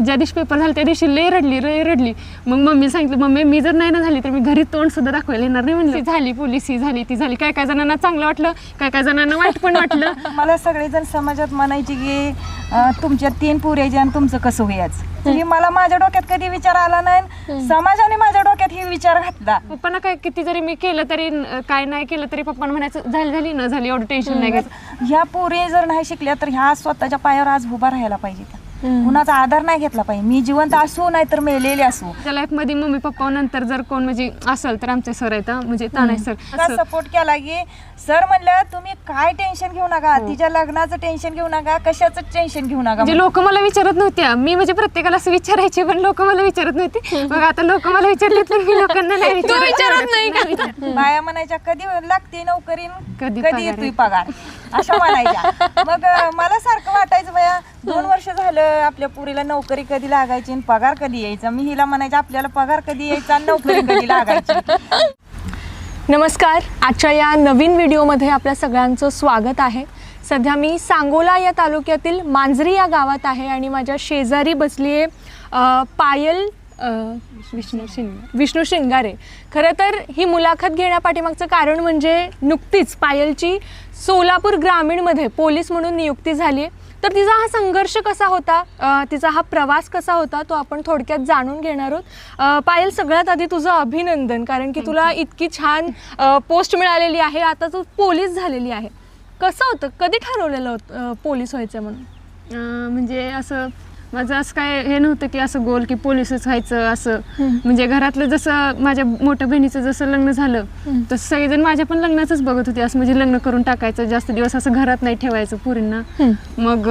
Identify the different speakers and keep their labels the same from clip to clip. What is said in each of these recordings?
Speaker 1: ज्या दिवशी पेपर झाला त्या दिवशी लय रडली लय रडली. मग मम्मी सांगितलं मम्मी मी जर नाही ना झाली तर मी घरी तोंड सुद्धा दाखवायला येणार नाही म्हणलं. झाली पोलीस ही झाली ती झाली. काय काय जणांना चांगलं वाटलं काय काय जणांना वाईट पण वाटलं.
Speaker 2: मला सगळेजण समाजात म्हणायचे की अं, तुमच्या तीन पुऱ्याचे आणि तुमचं कसं होयाच ही मला माझ्या डोक्यात कधी विचार आला नाही. समाजाने माझ्या डोक्यात ही विचार घातला.
Speaker 1: पप्पांना काय किती जरी मी केलं तरी काय नाही केलं तरी पप्पांना म्हणायचं झाली झाली न झाली एवढं टेन्शन नाही घ्यायचं
Speaker 2: ह्या पुरे जर नाही शिकल्या तर ह्या स्वतःच्या पायावर आज उभा राहायला पाहिजे. त्या. कुणाचा आधार नाही घेतला पाहिजे. मी जिवंत असू नाही तर मेलेले असू.
Speaker 1: त्या लाईफमध्ये मम्मी पप्पा नंतर जर कोण म्हणजे असेल तर आमचे सर आहेत हं, म्हणजे तानाय सर
Speaker 2: सपोर्ट केला की सर म्हणलं तुम्ही काय टेन्शन घेऊ नका? तिच्या लग्नाचं टेन्शन घेऊ नका कशाचं टेन्शन घेऊ नका
Speaker 1: म्हणजे लोक मला विचारत नव्हत्या. मी म्हणजे प्रत्येकाला असं विचारायचे पण लोक मला विचारत नव्हते. मग आता लोक मला विचारतात पण मी लोकांना नाही विचारत. नाही का?
Speaker 2: बाया म्हणायच्या कधी लागते नोकरी?
Speaker 1: कधी
Speaker 2: कधी
Speaker 1: पगार
Speaker 2: येतोय पगार? अशा म्हणायच्या. मग मला सारखं वाटायचं बाया दोन वर्ष झालं आपल्या पुरीला नोकरी कधी लागायची आणि पगार कधी यायचा? मी हिला म्हणायचं आपल्याला पगार कधी यायचा आणि नोकरी कधी लागायची?
Speaker 3: नमस्कार. आजच्या या नवीन व्हिडिओमध्ये आपल्या सगळ्यांचं स्वागत आहे. सध्या मी सांगोला या तालुक्यातील मांजरी या गावात आहे आणि माझ्या शेजारी बसली आहे पायल
Speaker 1: विष्णू शिंग
Speaker 3: विष्णू शिंगारे. खरं तर ही मुलाखत घेण्यापाठीमागचं कारण म्हणजे नुकतीच पायलची सोलापूर ग्रामीणमध्ये पोलीस म्हणून नियुक्ती झाली आहे तर तिचा हा संघर्ष कसा होता? तिचा हा प्रवास कसा होता? तो आपण थोडक्यात जाणून घेणार आहोत. पायल सगळ्यात आधी तुझं अभिनंदन कारण की तुला इतकी छान पोस्ट मिळालेली आहे. आता तू पोलीस झालेली आहे. कसं होतं? कधी ठरवलेलं होतं पोलीस व्हायचं म्हणून?
Speaker 1: म्हणजे असं माझं असं काय हे नव्हतं की असं गोल की पोलिसच व्हायचं असं. म्हणजे घरातलं जसं माझ्या मोठ्या बहिणीचं जसं लग्न झालं तसं सगळेजण माझ्या पण लग्नाचंच बघत होते. असं म्हणजे लग्न करून टाकायचं जास्त दिवस असं घरात नाही ठेवायचं पुरींना. मग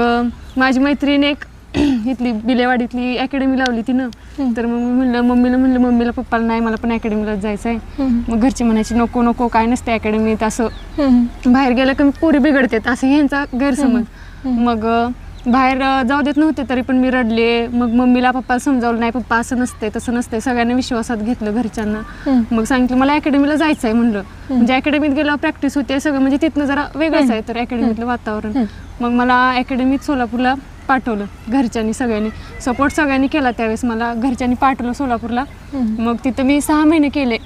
Speaker 1: माझी मैत्रीण एक इथली बिलेवाडीतली अकॅडमी लावली तिनं. तर मग मी म्हणलं मम्मीला म्हणलं मम्मीला पप्पाला नाही मला पण अकॅडमीला जायचं आहे मग घरची म्हणायची नको नको काय नसते अकॅडमीत असं. बाहेर गेलं की पोरी बिघडतात. असं ह्यांचा गैरसमज. मग बाहेर जाऊ देत नव्हते तरी पण मी रडले. मग मम्मीला पप्पाला समजावलं नाही पप्पा असं नसते तसं नसते सगळ्यांनी विश्वासात घेतलं घरच्यांना. मग सांगितलं मला अकॅडमीला जायचं आहे म्हणलं म्हणजे अकॅडमीत गेल्यावर प्रॅक्टिस होते सगळं. म्हणजे तिथनं जरा वेगळंच आहे तर अकॅडमीतलं वातावरण. मग मला अकॅडमीत सोलापूरला पाठवलं घरच्यांनी सगळ्यांनी. सपोर्ट सगळ्यांनी केला त्यावेळेस मला. घरच्यांनी पाठवलं सोलापूरला. मग तिथं मी सहा महिने केले.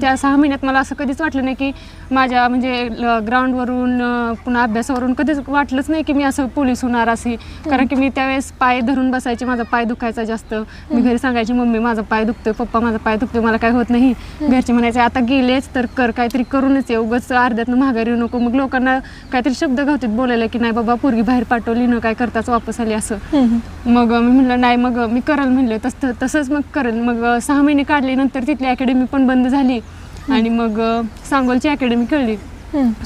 Speaker 1: त्या सहा महिन्यात मला असं कधीच वाटलं नाही की माझ्या म्हणजे ग्राउंडवरून पुन्हा अभ्यासावरून कधीच वाटलंच नाही की मी असं पोलीस होणार असे कारण की मी त्यावेळेस पाय धरून बसायचे माझा पाय दुखायचा जास्त. मी घरी सांगायची मम्मी माझा पाय दुखतोय पप्पा माझा पाय दुखतोय मला काय होत नाही. घरचे म्हणायचे आता गेलेच तर कर काहीतरी करूनच ये उगाच अर्ध्यातनं माघारी येऊ नको. मग लोकांना काहीतरी शब्द घावतात बोलायला की नाही बाबा पोरगी बाहेर पाठवली न काय करताच वापस आली असं. मग मी म्हणलं नाही मग मी करल म्हणलं. तस तसंच मग करेल. मग सहा महिने काढले नंतर तिथली अकॅडमी पण बंद झाली. आणि मग सांगोलची अकॅडमी कळली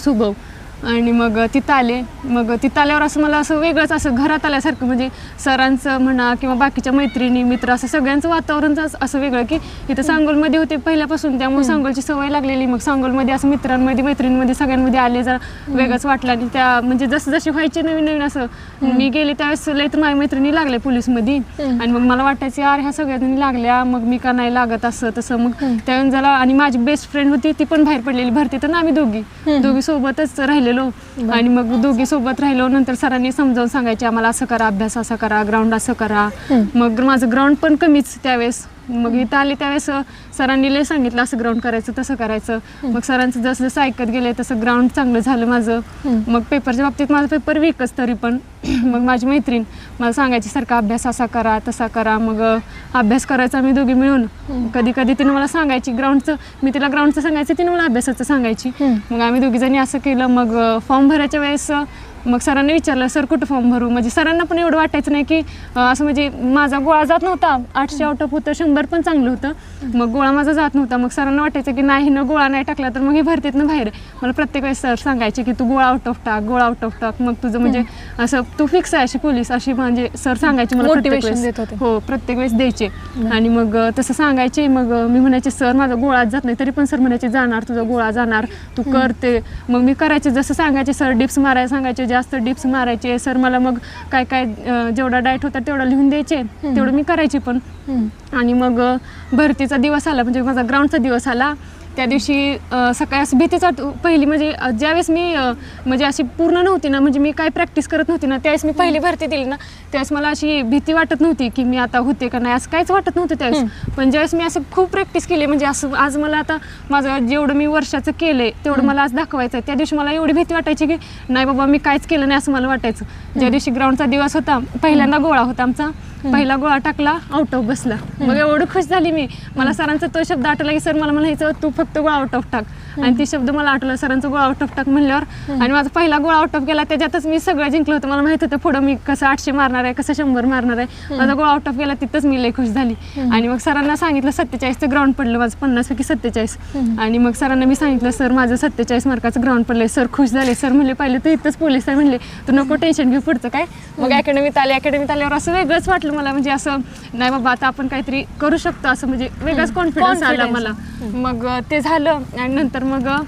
Speaker 1: सुभव आणि मग तिथं आले. मग तिथं आल्यावर असं मला असं वेगळंच असं घरात आल्यासारखं म्हणजे सरांचं म्हणा किंवा बाकीच्या मैत्रिणी मित्र असं सगळ्यांचं वातावरणच असं- वेगळं की इथं सांगोलमध्ये होते पहिल्यापासून. त्यामुळे सांगोलची सवय लागलेली. मग सांगोलमध्ये असं मित्रांमध्ये मैत्रिणींमध्ये सगळ्यांमध्ये आले जरा वेगळंच वाटलं. आणि त्या म्हणजे जसं जसे व्हायचे नवीन नवीन असं मी गेले त्यावेळेस लय तर माझ्या मैत्रिणी लागल्या पोलीसमध्ये. आणि मग मला वाटायचं यार ह्या सगळ्यांनी लागल्या. मग मी का नाही लागत असं तसं. मग त्यावेळेस झाला आणि माझी बेस्ट फ्रेंड होती ती पण बाहेर पडलेली. भरती तर ना आम्ही दोघी. दोघी सोबतच राहिलेलो. आणि मग दोघी सोबत राहिलो नंतर सरांनी समजावून सांगायचे आम्हाला असं करा अभ्यास असं करा ग्राउंड असं करा. मग माझं ग्राउंड पण कमीच त्यावेळेस. मग इथं आले त्यावेळेस सरांनी लय सांगितलं असं ग्राउंड करायचं तसं करायचं. मग सरांचं जसं जसं ऐकत गेले तसं ग्राउंड चांगलं झालं माझं. मग पेपरच्या बाबतीत माझा पेपर वीकच तरी पण. मग माझी मैत्रीण मला सांगायची सारखा अभ्यास असा करा तसा करा. मग अभ्यास करायचा आम्ही दोघी मिळून. कधी कधी तिने मला सांगायची ग्राउंडचं मी तिला ग्राउंडचं सांगायचं तिने मला अभ्यासाचं सांगायची. मग आम्ही दोघी जणी असं केलं. मग फॉर्म भरायच्या वेळेस मग सरांनी विचारलं सर कुठं फॉर्म भरू? म्हणजे सरांना पण एवढं वाटायचं नाही की असं म्हणजे माझा गोळा जात नव्हता. आठशे आउट ऑफ होतं शंभर पण चांगलं होतं. मग गोळा माझा जात नव्हता. मग सरांना वाटायचं की नाही ना गोळा नाही टाकला तर मग हे भरतीत ना बाहेर. मला प्रत्येक वेळेस सर सांगायचे की तू गोळा आउट ऑफ टाक गोळा आउट ऑफ टाक. मग तुझं म्हणजे असं तू फिक्स आहे अशी पोलीस अशी म्हणजे सर सांगायचे मला प्रत्येक वेळेस.
Speaker 3: देत होते.
Speaker 1: हो प्रत्येक वेळेस द्यायचे. आणि मग तसं सांगायचे. मग मी म्हणायचे सर माझा गोळा जात नाही तरी पण सर म्हणायचे जाणार तुझा गोळा जाणार तू कर ते मग मी करायचे जसं सांगायचे सर डिप्स मारायला सांगायचे जास्त डिप्स मारायचे सर मला मग काय काय जेवढा डाएट होता तेवढा लिहून द्यायचे तेवढं मी करायचे पण. आणि मग भरतीचा दिवस आला म्हणजे माझा ग्राउंडचा दिवस आला. त्या दिवशी सकाळी असं भीतीच वाट पहिली म्हणजे ज्यावेळेस मी म्हणजे अशी पूर्ण नव्हती ना म्हणजे मी काय प्रॅक्टिस करत नव्हती ना त्यावेळेस मी पहिली भरती दिली ना त्यावेळेस मला अशी भीती वाटत नव्हती की मी आता होते का नाही असं काहीच वाटत नव्हतं त्यावेळेस. पण ज्यावेळेस मी असं खूप प्रॅक्टिस केली म्हणजे असं आज मला आता माझं जेवढं मी वर्षाचं केलंय तेवढं मला आज दाखवायचं आहे त्या दिवशी मला एवढी भीती वाटायची की नाही बाबा मी काहीच केलं नाही असं मला वाटायचं. ज्या दिवशी ग्राउंडचा दिवस होता पहिल्यांदा गोळा होता आमचा. पहिला गोळा टाकला आउट ऑफ बसला. मग एवढं खुश झाली मी. मला सरांचा तो शब्द आठवला की सर मला म्हणायचं तू फक्त गोळा आउट ऑफ टाक. आणि ती शब्द मला आठवला. सरांचा गोळा आउट ऑफ टाक म्हणल्यावर. आणि माझा पहिला गोळा आउट ऑफ गेला त्याच्यातच मी सगळं जिंकलं होतं. मला माहीत होतं पुढं मी कसं आठशे मारणार आहे कसं शंभर मारणार आहे. माझा गोळा आउट ऑफ गेला तिथंच मी लय खुश झाली. आणि मग सरांना सांगितलं सत्तेचाळीसचं ग्राउंड पडलं माझं पन्नास पैकी सत्तेचाळीस आणि मग सरांना मी सांगितलं सर माझं सत्तेचाळीस मार्काचं ग्राउंड पडलंय. सर खुश झाले. सर म्हणले पहिले तू इथंच पोलीस आहे. म्हणले तू नको टेन्शन घेऊ पुढचं काय. मग अकॅडमीत आले. अकॅडमीत आल्यावर असं वेगळंच वाटलं मला. म्हणजे असं नाही बाबा आता आपण काहीतरी करू शकतो. असं म्हणजे वेगळाच कॉन्फिडन्स आला. मला. मग ते झालं. आणि नंतर मग अ,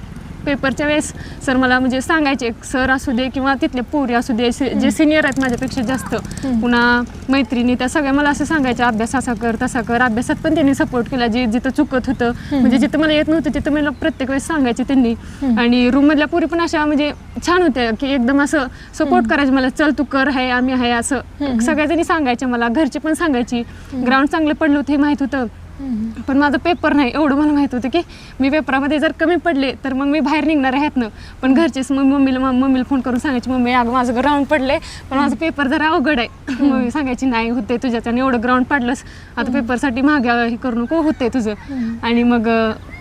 Speaker 1: पेपरच्या वेळेस सर मला म्हणजे सांगायचे सर असू दे किंवा तिथले पोरी असू दे जे सिनियर आहेत माझ्यापेक्षा जास्त पुन्हा मैत्रिणी त्या सगळ्या मला असं सांगायच्या अभ्यास असा कर तसा कर. अभ्यासात पण त्यांनी सपोर्ट केला जे जिथं चुकत होतं. म्हणजे जिथं मला येत नव्हतं तिथं मला प्रत्येक वेळेस सांगायचे त्यांनी. आणि रूम मधल्या पोरी पण अशा म्हणजे छान होत्या की एकदम असं सपोर्ट करायचे मला चल तू कर आहे आम्ही आहे असं. सगळ्या जणी सांगायच्या मला घरचे पण सांगायची. ग्राउंड चांगलं पडलं होतं हे माहीत होतं. पण माझा पेपर नाही एवढं मला माहीत होतं की मी पेपरामध्ये जर कमी पडले तर मग मी बाहेर निघणार आहे ह्यातनं पण घरचेच मग मम्मीला मम्मीला फोन करून सांगायची मम्मी अगं माझं ग्राउंड पडलंय पण माझं पेपर जरा अवघड आहे. मम्मी सांगायची नाही होते तुझ्याच्याने एवढं ग्राउंड पडलंस. आता पेपरसाठी मागे हे करू नको होते तुझं. आणि मग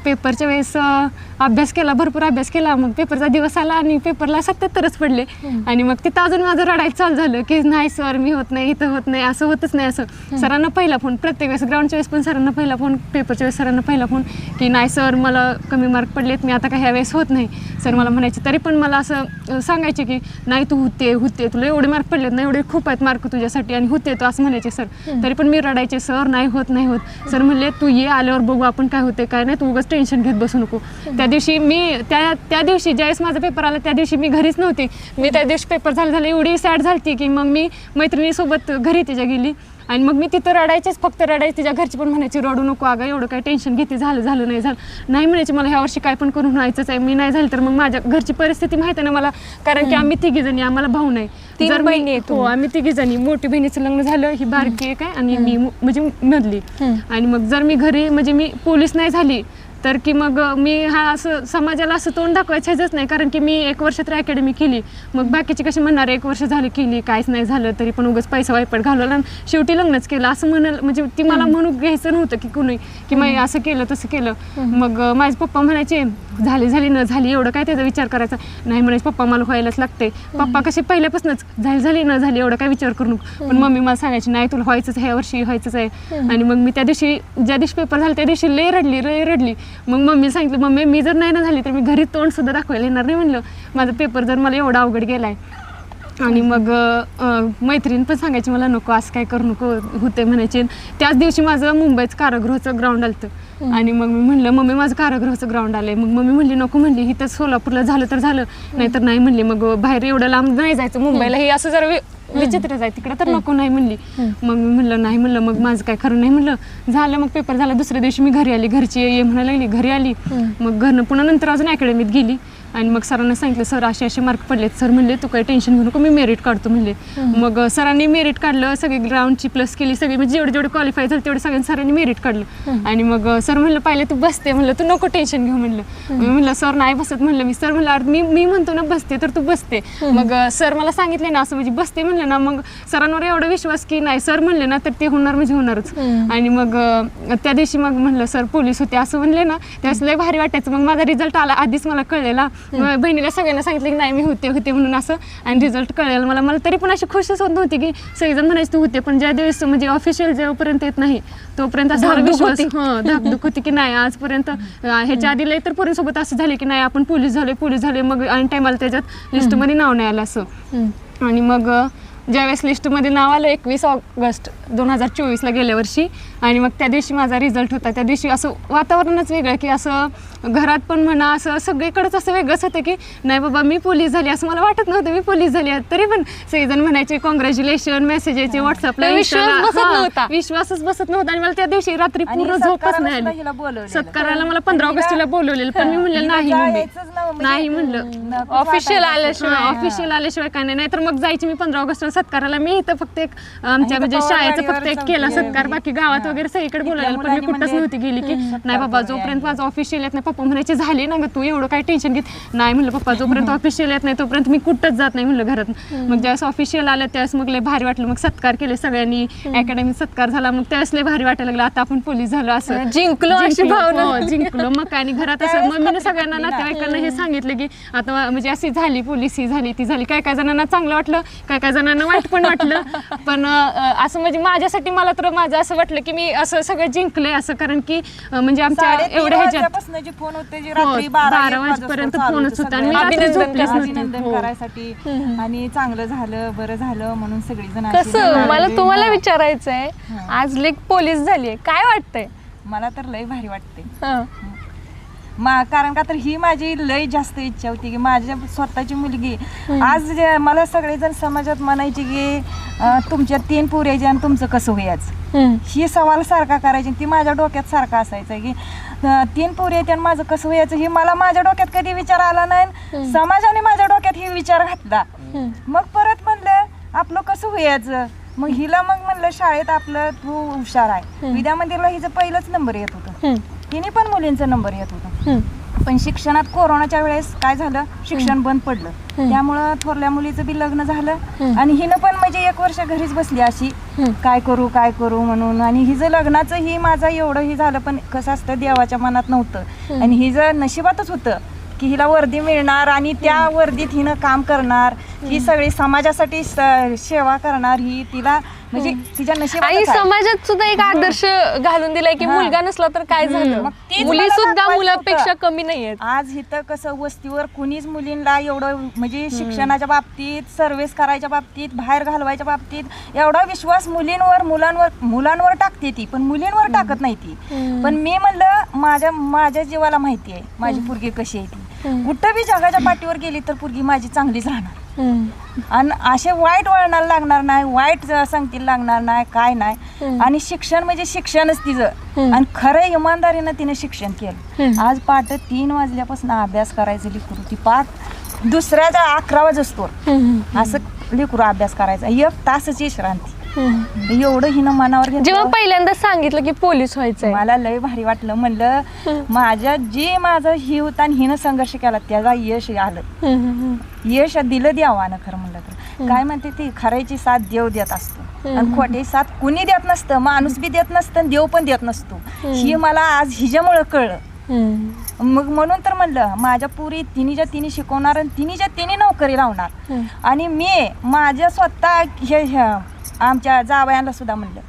Speaker 1: पेपरच्या वेळेस अभ्यास केला भरपूर अभ्यास केला. मग पेपरचा दिवस आला आणि पेपरला सत्याहत्तरच पडले. आणि मग तिथं अजून माझं रडायचं चालू झालं की नाही सर मी होत नाही इथं होत नाही असं होतच नाही असं. सरांना पहिला फोन प्रत्येक वेळेस ग्राउंडच्या वेळेस पण सरांना पहिला फोन पेपरच्या वेळेस सरांना पहिला फोन की नाही सर मला कमी मार्क पडलेत मी आता काही ह्या वेळेस होत नाही. सर मला म्हणायचे तरी पण मला असं सांगायचे की नाही तू होते होते तुला एवढे मार्क पडलेत ना एवढे खूप आहेत मार्क तुझ्यासाठी आणि होते तू असं म्हणायचे सर. तरी पण मी रडायचे सर नाही होत नाही होत. सर म्हणले तू ये आल्यावर बघू आपण काय होते काय नाही तू उगाच टेन्शन घेत बसू नको. त्या दिवशी मी त्या त्या दिवशी ज्यावेळेस माझा पेपर आला त्या दिवशी मी घरीच नव्हते. मी त्या दिवशी पेपर झाला झालं एवढी सॅड झाली की मग मी मैत्रिणीसोबत घरी तिच्या गेली. आणि मग मी तिथं रडायचेच फक्त रडायचे तिच्या घरची पण म्हणायची रडू नको अगं एवढं काय टेन्शन घेते झालं झालं नाही झालं. नाही म्हणायचे मला ह्या वर्षी काय पण करून व्हायचंच आहे मी नाही झालं तर मग माझ्या घरची परिस्थिती माहिती आहे ना मला? कारण की आम्ही तिघी जणी आम्हाला भाऊ नाही. जर
Speaker 3: बहिणी
Speaker 1: हो. आम्ही तिघी जणी मोठी बहिणीचं लग्न झालं ही बारकी एक आहे आणि मी मु- म्हणजे मधली. आणि मग जर मी घरी म्हणजे मी पोलीस नाही झाली तर की मग मी हा असं समाजाला असं तोंड दाखवायचंच नाही कारण की मी एक वर्ष तर अकॅडमी केली. मग बाकीचे कसे म्हणणार एक वर्ष झालं केली काहीच नाही झालं तरी पण उगाच पैसा वायपट घालवला शेवटी लग्नच केलं. असं म्हणाल म्हणजे ती मला म्हणू घ्यायचं नव्हतं की कुणी की मी असं केलं तसं केलं. मग माझे पप्पा म्हणायचे झाली झाली न झाली एवढं काय त्याचा विचार करायचा? नाही म्हणायचे पप्पा मला व्हायलाच लागते पप्पा कसे पहिल्यापासूनच झाली झाली न झाली एवढं काय विचार करू नको. पण मम्मी मला सांगायची नाही तुला व्हायचंच आहे ह्या वर्षी व्हायचंच आहे. आणि मग मी त्या दिवशी ज्या दिवशी पेपर झाला त्या दिवशी लय रडली लय रडली. मग मम्मी सांगितलं मम्मी मी जर नाही ना झाली तर मी घरी तोंड सुद्धा दाखवायला येणार नाही म्हणलं. माझा पेपर जर मला एवढा अवघड गेलाय आणि मग मैत्रीण पण सांगायची मला नको असं काय करू नको होते म्हणायचे. त्याच दिवशी माझं मुंबईचं कारागृहाचं ग्राउंड आलं आणि मग मी म्हणलं मम्मी माझं कारागृहाचं ग्राउंड आलंय. मग मम्मी म्हणली नको म्हणली इथं सोलापूरला झालं तर झालं नाहीतर नाही म्हणली. मग बाहेर एवढं लांब नाही जायचं मुंबईला हे असं जरा वि- विचित्रच आहे तिकडं तर नको नाही म्हणली. मग मी म्हणलं नाही म्हणलं मग माझं काय खरं नाही म्हणलं. झालं मग पेपर झाला. दुसऱ्या दिवशी मी घरी आली घरची ये ये म्हणायला लागली घरी आली. मग घरनं पुन्हा नंतर अजून अकॅडमीत गेली. आणि मग सरांना सांगितलं सर असे असे मार्क पडलेत. सर म्हणले तू काही टेन्शन घेऊ नको मी मेरिट काढतो म्हणले. मग सरांनी मेरिट काढलं सगळी ग्राउंडची प्लस केली सगळी म्हणजे जेवढे जेवढे क्वालिफाय झाले तेवढे सगळ्यांनी सरांनी मेरिट काढलं. आणि मग सर म्हणलं पाहिलं तू बसते म्हणलं तू नको टेन्शन घेऊ म्हणलं. मी म्हणलं सर नाही बसत म्हणलं मी. सर म्हणलं "अरे मी मी म्हणतो ना बसते तर तू बसते. मग सर मला सांगितले ना असं म्हणजे बसते म्हणलं ना मग सरांवर एवढा विश्वास की नाही सर म्हणले ना तर ते होणार म्हणजे होणारच. आणि मग त्या दिवशी मग म्हणलं सर पोलीस होते असं म्हणले ना त्यावेळेस लय भारी वाटायचं. मग माझा रिझल्ट आला आधीच मला कळलेला. मग बहिणीला सगळ्यांना सांगितलं की नाही मी होते होते म्हणून असं. आणि रिझल्ट कळलेला मला मला तरी पण अशी खुशच होत नव्हती की सगळेजण म्हणायचे तू होते पण ज्या दिवस म्हणजे ऑफिशियल जोपर्यंत येत नाही तोपर्यंत असा
Speaker 3: धाकधूक
Speaker 1: विश्वास
Speaker 3: होती.
Speaker 1: हं, धाकधूक होती की नाही आजपर्यंत ह्याच्या आधी लय तर पोरींसोबत असं झाले की नाही आपण पोलीस झाले पोलीस झाले मग आणि टायमाला त्याच्यात लिस्टमध्ये नाव नाही आलं असं. आणि मग ज्यावेळेस लिस्टमध्ये नाव आलं एकवीस ऑगस्ट दोन हजार चोवीसला गेल्या वर्षी आणि मग त्या दिवशी माझा रिझल्ट होता त्या दिवशी असं वातावरणच वेगळं की असं घरात पण म्हणा असं सगळीकडेच असं वेगळंच होतं की नाही बाबा मी पोलीस झाली असं मला वाटत नव्हतं मी पोलीस झाली. तरी पण सगळेजण म्हणायचे कॉंग्रॅच्युलेशन मेसेज यायचे व्हॉट्सअपला
Speaker 3: तर.
Speaker 1: विश्वासच बसत नव्हता आणि मला त्या दिवशी रात्री पूर्ण झोपच नाही आली. सत्काराला मला पंधरा ऑगस्टला बोलवलेलं पण मी नाही म्हणले
Speaker 2: नव्ह- म्हणजे
Speaker 1: नाही म्हणलं
Speaker 2: वाटायचं.
Speaker 3: आल्याशिवाय.
Speaker 1: ऑफिशियल आल्याशिवाय काय नाही नाहीतर मग जायची मी पंधरा ऑगस्टला सत्काराला मी इथं फक्त एक आमच्या म्हणजे शाळेचं फक्त एक केला सत्कार. बाकी गावात. वगैरे सगळीकडे बोलायला पण मी कुठंच नव्हती गेली की नाही बाबा. जोपर्यंत माझं ऑफिशियल येत नाही पप्पा म्हणायचे झाले ना ग तू एवढं काय टेन्शन घेत नाही म्हणलं पप्पा जोपर्यंत ऑफिशियल येत नाही तोपर्यंत मी कुठंच जात नाही म्हणलं घरात. मग ज्यावेळेस ऑफिशियल आलं त्यावेळेस मग लय भारी वाटलं. मग सत्कार केले सगळ्यांनी. अकॅडमी सत्कार झाला. मग त्यावेळेस लय भारी वाटायला लागलं. आता आपण पोलीस झालो असं.
Speaker 3: जिंकलो अशी
Speaker 1: जिंकलो,
Speaker 3: भावना.
Speaker 1: हो, जिंकलो. मग काय आणि घरात असं मम्मीने
Speaker 2: फक्त
Speaker 1: सगळ्यांना. नातेवाईकांना हे सांगितलं की आता म्हणजे अशी झाली पोलीस ही झाली ती झाली. काय काय जणांना चांगलं वाटलं? काय काय जणांना वाईट पण वाटलं? पण असं म्हणजे माझ्यासाठी मला तर माझं असं वाटलं की मी असं सगळं जिंकलंय असं कारण की अं, म्हणजे आमच्या
Speaker 2: साडेतीन
Speaker 1: एवढ्या ह्याच्यात
Speaker 2: वाजल्यापासून जे फोन होते जे
Speaker 1: हो,
Speaker 2: बारा
Speaker 1: बारा
Speaker 2: एक
Speaker 1: वाजेपर्यंत
Speaker 2: वाजेपर्यंत
Speaker 1: फोनच
Speaker 2: चालू
Speaker 1: होता आणि मी
Speaker 2: सगळं.
Speaker 1: रात्री
Speaker 3: अभिनंदन
Speaker 1: झोपलेच नव्हते
Speaker 2: अभिनंदन
Speaker 1: हो.
Speaker 2: करायसाठी आणि चांगलं झालं बरं झालं म्हणून सगळीजण अशी
Speaker 3: कसं
Speaker 2: जण
Speaker 3: मला. तुम्हाला. विचारायचंय आज लेख पोलीस झालीये काय वाटतंय
Speaker 2: मला तर लय भारी वाटते
Speaker 3: हं.
Speaker 2: मा कारण का तर ही माझी लय जास्त इच्छा होती की माझ्या स्वतःची मुलगी आज जे मला सगळेजण समाजात म्हणायचे की अं, तुमच्या तीन पुऱ्याचे आणि तुमचं कसं होयाचं
Speaker 3: हं.
Speaker 2: ही सवाल सारखा करायची ती माझ्या डोक्यात सारखा असायचा की अं, तीन पोरी आहेत आणि माझं कसं व्हायचं हे मला माझ्या डोक्यात कधी विचार आला नाही समाजाने माझ्या डोक्यात ही विचार घातला. मग परत म्हणलं आपलं कसं व्हायचं मग हिला मग म्हणलं शाळेत आपलं तू हुशार आहे विद्या मंदिरला हिचं पहिलंच नंबर येत होतं. तिने पण मुलींचा नंबर येत होता. पण शिक्षणात कोरोनाच्या वेळेस काय झालं? शिक्षण बंद पडलं. त्यामुळं थोरल्या मुलीचं बी लग्न झालं आणि हिनं पण म्हणजे एक वर्ष घरीच बसली अशी. काय करू काय करू म्हणून. आणि हिचं लग्नाचं ही माझं एवढं ही झालं पण कसं असतं देवाच्या मनात नव्हतं. आणि हिचं नशिबातच होतं की हिला वर्दी मिळणार आणि त्या वर्दीत हिनं काम करणार ही सगळी समाजासाठी सेवा करणार ही तिला म्हणजे तिच्या
Speaker 3: आणि
Speaker 2: नशिबात
Speaker 3: समाजात सुद्धा एक आदर्श घालून दिलाय की
Speaker 2: हा.
Speaker 3: मुलगा नसला तर काय झालं?
Speaker 2: मग तेच
Speaker 3: मुली
Speaker 2: मला
Speaker 3: सुद्धा
Speaker 2: दाखवायचं
Speaker 3: मुलापेक्षा
Speaker 2: होतं.
Speaker 3: कमी नाहीयेत.
Speaker 2: आज इथं कसं वस्तीवर कुणीच मुलींना एवढं म्हणजे शिक्षणाच्या बाबतीत सर्व्हिस करायच्या बाबतीत बाहेर घालवायच्या बाबतीत एवढा विश्वास मुलींवर मुलांवर मुलांवर टाकते ती पण मुलींवर टाकत नाही ती. पण मी म्हणलं माझ्या माझ्या जीवाला माहिती आहे माझी पोरगी कशी आहे ती. कुठं बी जगाच्या पाठीवर गेली तर पोरगी माझी चांगलीच राहणार. आणि असे वाईट वळणाला लागणार नाही वाईट संगतीला लागणार नाही काय नाही. आणि शिक्षण म्हणजे शिक्षणच तिचं. आणि खरं इमानदारीनं तिने शिक्षण केलं. आज पाठ तीन वाजल्यापासून अभ्यास करायचं लिकरू ती पाठ दुसऱ्याच्या अकरा वाजतो
Speaker 3: हं.
Speaker 2: असं लिकरू अभ्यास करायचा. एक तासच विश्रांती.
Speaker 3: हं.
Speaker 2: एवढं हिनं मनावर
Speaker 3: जेव्हा
Speaker 2: घेतलं
Speaker 3: पहिल्यांदा सांगितलं की पोलीस व्हायचंय.
Speaker 2: मला लय भारी वाटलं. म्हणलं माझ्या जे माझं ही होता आणि हिनं संघर्ष केला त्याला यश आलं. यश दिलं देवानं खरं म्हणलं तर. काय म्हणते ती? खऱ्याची साथ देव देत असतो. आणि खोटी साथ कुणी देत नसतं माणूस बी देत नसतं आणि देव पण देत नसतो. ही मला आज हिच्यामुळं कळलं. मग म्हणून तर म्हणलं माझ्या पुरी तिन्हीच्या तिने शिकवणार आणि तिन्हीच्या तिने नोकरी लावणार. आणि मी माझ्या स्वतः हे हे- आमच्या जावयांना सुद्धा म्हणलं.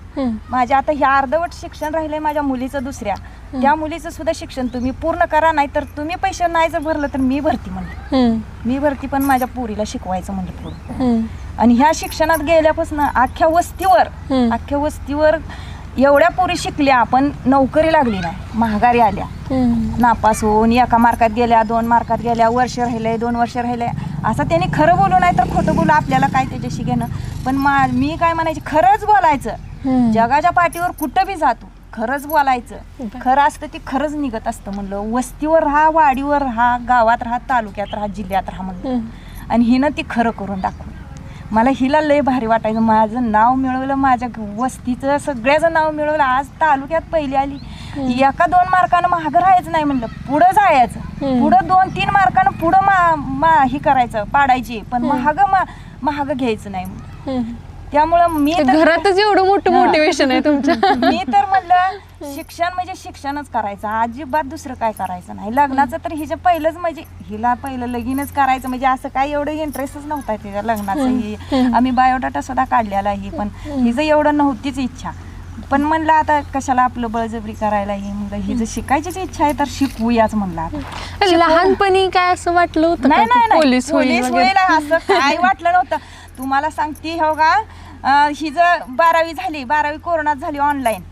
Speaker 2: माझ्या आता हे अर्धवट शिक्षण राहिलंय माझ्या मुलीचं दुसऱ्या त्या मुलीचं सुद्धा शिक्षण तुम्ही पूर्ण करा नाही तर तुम्ही पैसे नाही जर भरलं तर मी भरती म्हणलं. मी भरती पण माझ्या पुरीला शिकवायचं म्हणलं
Speaker 3: हं.
Speaker 2: आणि ह्या शिक्षणात गेल्यापासून अख्ख्या वस्तीवर. अख्ख्या वस्तीवर एवढ्या पोरी शिकल्या पण नोकरी लागली नाही. महागारी आल्या. नापास होऊन एका मार्कात गेल्या दोन मार्कात गेल्या वर्ष राहिले दोन वर्ष राहिले असं त्यांनी खरं बोलू नाही तर खोटं बोलू आपल्याला काय त्याच्याशी घेणं? पण मा मी काय म्हणायचे खरंच बोलायचं. जगाच्या पाठीवर कुठं बी जातो खरंच बोलायचं. खरं असतं ते खरंच निघत असतं म्हणलं. वस्तीवर राहा वाडीवर राहा गावात राहा तालुक्यात राहा जिल्ह्यात राहा म्हणलं. आणि हिनं ती खरं करून दाखवलं. मला हिला लय भारी वाटायचं. माझं नाव मिळवलं माझ्या वस्तीचं सगळ्याचं नाव मिळवलं. आज तालुक्यात पहिली आली. एका दोन मार्कानं महाग राहायचं नाही म्हणलं. पुढं जायचं. पुढं दोन तीन मार्कानं पुढं मा मा ही करायचं पाडायची. पण महाग महाग घ्यायचं नाही म्हणलं. त्यामुळं मी तर
Speaker 3: घरातच एवढं मोठं. मोटिवेशन आहे तुमच्या
Speaker 2: मी तर म्हणलं शिक्षण म्हणजे शिक्षणच करायचं. अजिबात दुसरं काय करायचं नाही. लग्नाचं तर हिच्या पहिलंच म्हणजे हिला पहिलं लगीनच करायचं. म्हणजे असं काही एवढं इंटरेस्टच नव्हता तिच्या लग्नाचं ही आम्ही बायोडाटा सुद्धा काढलेला ही पण हिचं एवढं नव्हतीच इच्छा. पण म्हणलं आता कशाला आपलं बळजबरी करायला ही म्हणलं हिचं शिकायचीच इच्छा आहे तर शिकवूयाच म्हणलं आता.
Speaker 3: लहानपणी काय असं वाटलं होतं
Speaker 2: नाही
Speaker 3: का?
Speaker 2: नाही
Speaker 3: की
Speaker 2: नाही.
Speaker 3: पोलीस होईल
Speaker 2: पोलीस
Speaker 3: वगैरे?
Speaker 2: होईल असं काय वाटलं नव्हतं. तुम्हाला सांगते हो का? अं, ही जर बारावी झाली बारावी कोरोनात झाली ऑनलाईन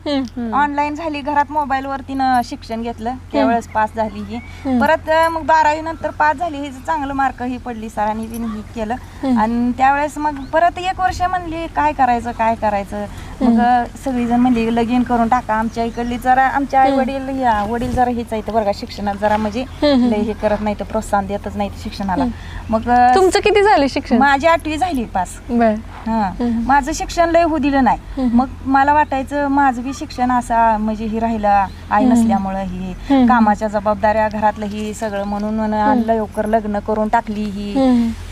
Speaker 2: ऑनलाईन झाली घरात मोबाईलवर तिनं शिक्षण घेतलं त्यावेळेस पास झाली ही. परत अं, मग बारावी नंतर पास झाली ही चांगलं मार्क ही पडली सरांनी तिने ही केलं. आणि त्यावेळेस मग परत एक वर्ष म्हणली काय करायचं काय करायचं? मग अं, सगळीजण म्हणली लगीन करून टाका आमच्या इकडली जरा आमच्या आई वडील या वडील जरा हेच आहेत बरं का शिक्षणात जरा म्हणजे लय हे करत नाही तर प्रोत्साहन देतच नाही शिक्षणाला. मग अं,
Speaker 3: तुमचं किती झालं शिक्षण?
Speaker 2: माझी आठवी झाली पास
Speaker 3: बर.
Speaker 2: हा. माझं शिक्षण लय होऊ दिलं नाही. मग मला वाटायचं माझं बी शिक्षण असं म्हणजे ही राहिलं आई नसल्यामुळं ही कामाच्या जबाबदाऱ्या घरातलं ही सगळं म्हणून लवकर लग्न करून टाकली ही.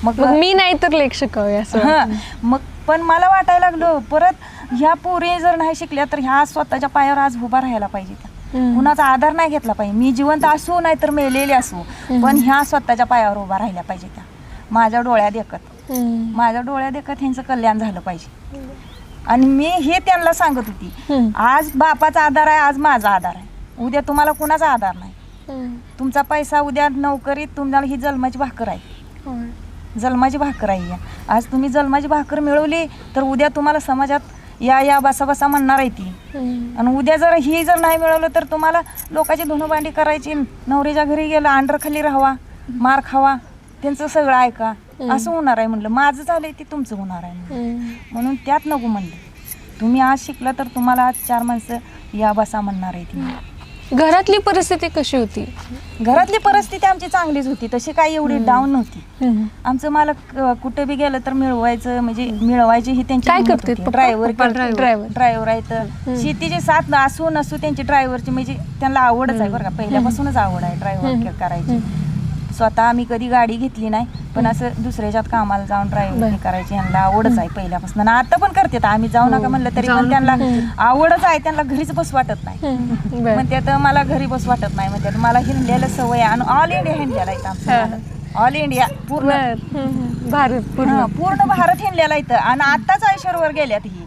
Speaker 2: मग
Speaker 3: मी नाही तर लेख शिकावे असं
Speaker 2: हा. मग पण मला वाटायला लागलं परत ह्या पोरी जर नाही शिकल्या तर ह्या स्वतःच्या पायावर आज उभा राहायला पाहिजे त्या. कुणाचा आधार नाही घेतला पाहिजे. मी जिवंत असू नाही तर मेलेली असू पण ह्या स्वतःच्या पायावर उभा राहिल्या पाहिजे त्या. माझ्या डोळ्यात देखत
Speaker 3: हम्म.
Speaker 2: माझ्या डोळ्या देखत ह्यांचं कल्याण झालं पाहिजे आणि मी हे त्यांना सांगत होती
Speaker 3: हम्म.
Speaker 2: आज बापाचा आधार आहे आज माझा आधार आहे उद्या तुम्हाला कुणाचा आधार नाही
Speaker 3: हम्म.
Speaker 2: तुमचा पैसा उद्या नोकरीत तुम्हाला ही जन्माची भाकर आहे
Speaker 3: होय.
Speaker 2: जन्माची भाकर आहे ही. आज तुम्ही जन्माची भाकर मिळवली तर उद्या तुम्हाला समाजात या या बसा बसा म्हणणार आहे ती
Speaker 3: हम्म.
Speaker 2: आणि उद्या जर ही जर नाही मिळवलं तर तुम्हाला लोकांची धुणभांडी करायची नवरीच्या घरी गेलं अंडर खाली राहावा मार खावा त्यांचं सगळं ऐका असं होणार आहे म्हणलं. माझं झालंय ते तुमचं होणार आहे म्हणलं. म्हणून त्यात नको म्हणलं. तुम्ही आज शिकला तर तुम्हाला आज चार माणसं या बसा म्हणणार आहे ती
Speaker 3: घरातली परिस्थिती कशी होती?
Speaker 2: घरातली परिस्थिती आमची चांगलीच होती. तशी काही एवढी डाऊन नव्हती. आमचं मालक अं, कुठे बी गेलं तर मिळवायचं म्हणजे मिळवायची ही त्यांची
Speaker 3: काय करते पप्पा?
Speaker 2: ड्रायव्हर
Speaker 3: पप्पा driver.
Speaker 2: ड्रायव्हर आहेत शेतीची साथ असू नसू त्यांची ड्रायव्हरची म्हणजे त्यांना आवडच आहे बरं का. पहिल्यापासूनच आवड आहे ड्रायव्हर करायची. स्वतः आम्ही कधी गाडी घेतली नाही पण असं दुसऱ्याच्यात कामाला जाऊन ड्रायव्हर करायची यांना आवडच आहे पहिल्यापासून. आणि आता पण करतात आम्ही जाऊ नका म्हणलं तरी पण त्यांना आवडच आहे त्यांना घरीच बस वाटत नाही. म्हणते आता मला घरी बस वाटत नाही म्हणते मला हिंडल्याला सवय आहे. आणि ऑल इंडिया इथं आमचं ऑल इंडिया पूर्ण.
Speaker 3: भारत पूर्ण.
Speaker 2: हा, पूर्ण भारत हिंडलेला इथं. आणि आताच आयशरवर गेल्यात ही.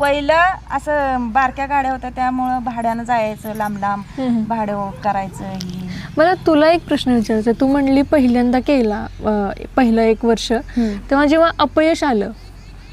Speaker 2: पहिलं असं बारक्या गाड्या होत्या त्यामुळं भाड्यानं जायचं लांब लांब. भाडं करायचं ही.
Speaker 3: मला तुला एक प्रश्न विचारायचा. तू म्हणली पहिल्यांदा केला पहिलं एक वर्ष. तेव्हा जेव्हा अपयश आलं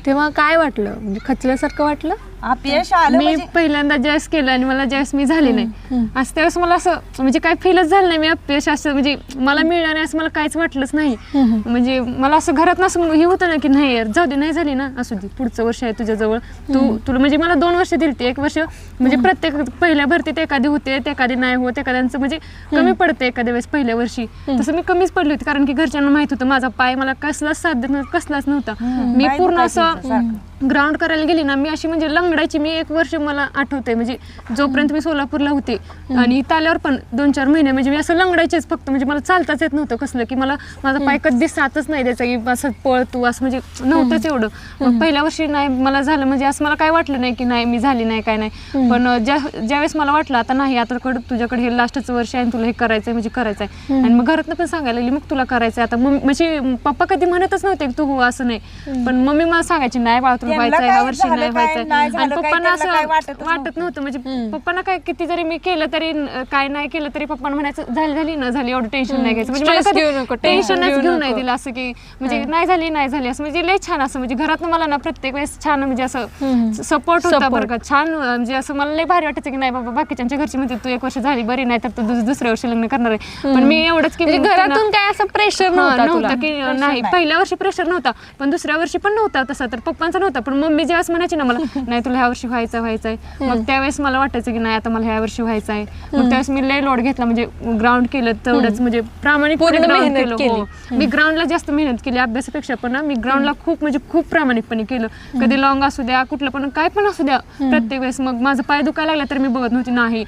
Speaker 3: तेव्हा काय वाटलं? म्हणजे खचल्यासारखं वाटलं?
Speaker 2: अपयश आलं
Speaker 1: मी
Speaker 2: म्हणजे
Speaker 1: पहिल्यांदा ज्यावेळेस केलं आणि मला ज्यावेळेस मी झाली नाही. असं त्यावेळेस मला असं म्हणजे काय फीलच झालं नाही. मी अपयश असं म्हणजे मला मिळणार नाही असं मला काहीच वाटलंच नाही. म्हणजे मला असं घरात नसं हे होतं ना की नाही यार जाऊ दे नाही झाली ना असू दे पुढचं वर्ष आहे तुझ्याजवळ. तू तुला म्हणजे मला दोन वर्ष दिली ती एक वर्ष म्हणजे प्रत्येक पहिल्या भरतीत एखादी होते एखादी नाही होत एखाद्यांचं म्हणजे कमी पडते एखाद्या वेळेस पहिल्या वर्षी. तसं मी कमीच पडली होती कारण की घरच्यांना माहीत होतं माझा पाय मला कसलाच नव्हता, कसलाच नव्हता. मी पूर्ण असं. ग्राउंड करायला गेली ना मी अशी म्हणजे लंगडायची मी एक वर्ष मला आठवते म्हणजे जोपर्यंत मी सोलापूरला होते आणि इथं आल्यावर पण दोन चार महिने म्हणजे मी असं लंगडायचेच फक्त. म्हणजे मला चालताच येत नव्हतं कसलं की मला माझा पाय कधी साथच नाही द्यायचा की असं पळ तू असं म्हणजे नव्हतंच एवढं. मग पहिल्या वर्षी नाही मला झालं म्हणजे असं मला काय वाटलं नाही की नाही मी झाली नाही काय नाही. पण ज्या ज्यावेळेस मला वाटलं आता नाही आता कड तुझ्याकडे हे लास्टचं वर्ष आहे तुला हे करायचं आहे म्हणजे करायचं आहे आणि मग घरातनं पण सांगायला लागली मग तुला करायचं आहे आता. मग म्हणजे पप्पा कधी म्हणतच नव्हते की तू हो असं नाही. पण मम्मी मला सांगायची नाही बाळा तुला व्हायचं आहे ह्या वर्षी नाही व्हायचं आणि
Speaker 2: झालं, काय
Speaker 1: पप्पांना
Speaker 2: त्यांना काय
Speaker 1: असं वाटत नव्हतं. म्हणजे पप्पांना काय किती जरी मी केलं तरी काय नाही केलं तरी पप्पांना म्हणायचं झाली झाली न झाली. एवढं टेन्शन नाही घ्यायचं. म्हणजे
Speaker 3: Stress
Speaker 1: मला
Speaker 3: घेऊ नको, tension
Speaker 1: टेन्शनच
Speaker 3: घेऊ
Speaker 1: घेऊ नाही
Speaker 3: नको.
Speaker 1: दिलं असं की म्हणजे नाही झाली नाही झाली. असं म्हणजे लय छान असं म्हणजे घरात मला ना प्रत्येक वेळेस छान म्हणजे असं सपोर्ट होता बरं का. छान अं, म्हणजे असं मला लय भारी वाटायचं की नाही बाबा बाकीच्यांच्या घरची म्हणते तू एक वर्ष झाली बरी नाही तर तू दुस- दुसऱ्या वर्षी लग्न करणार आहे. पण मी एवढंच की
Speaker 3: म्हणजे
Speaker 1: मी त्यांना-
Speaker 3: घरातून काय असं प्रेशर
Speaker 1: हा,
Speaker 3: नव्हता तुला?
Speaker 1: नव्हतं की नाही. पहिल्या वर्षी प्रेशर नव्हता पण दुसऱ्या वर्षी पण नव्हता तसा. तर पप्पांचा नव्हता पण मम्मी ज्यावेळेस म्हणायची ना मला नाही तुला ह्या वर्षी व्हायचं व्हायचं आहे मग त्यावेळेस मला वाटायचं की नाही आता मला ह्या वर्षी व्हायचं आहे मग त्यावेळेस मी लय लोड घेतला म्हणजे ग्राउंड केलं तेवढंच म्हणजे प्रामाणिकपणे केलं हो. मी ग्राउंडला जास्त मेहनत केली अभ्यासापेक्षा पण ना मी ग्राउंडला खूप म्हणजे खूप प्रामाणिकपणे केलं. कधी लॉंग असू द्या कुठलं पण काय पण असू द्या प्रत्येक वेळेस. मग माझं पाय दुखायला लागला तर मी बघत नव्हती नाही.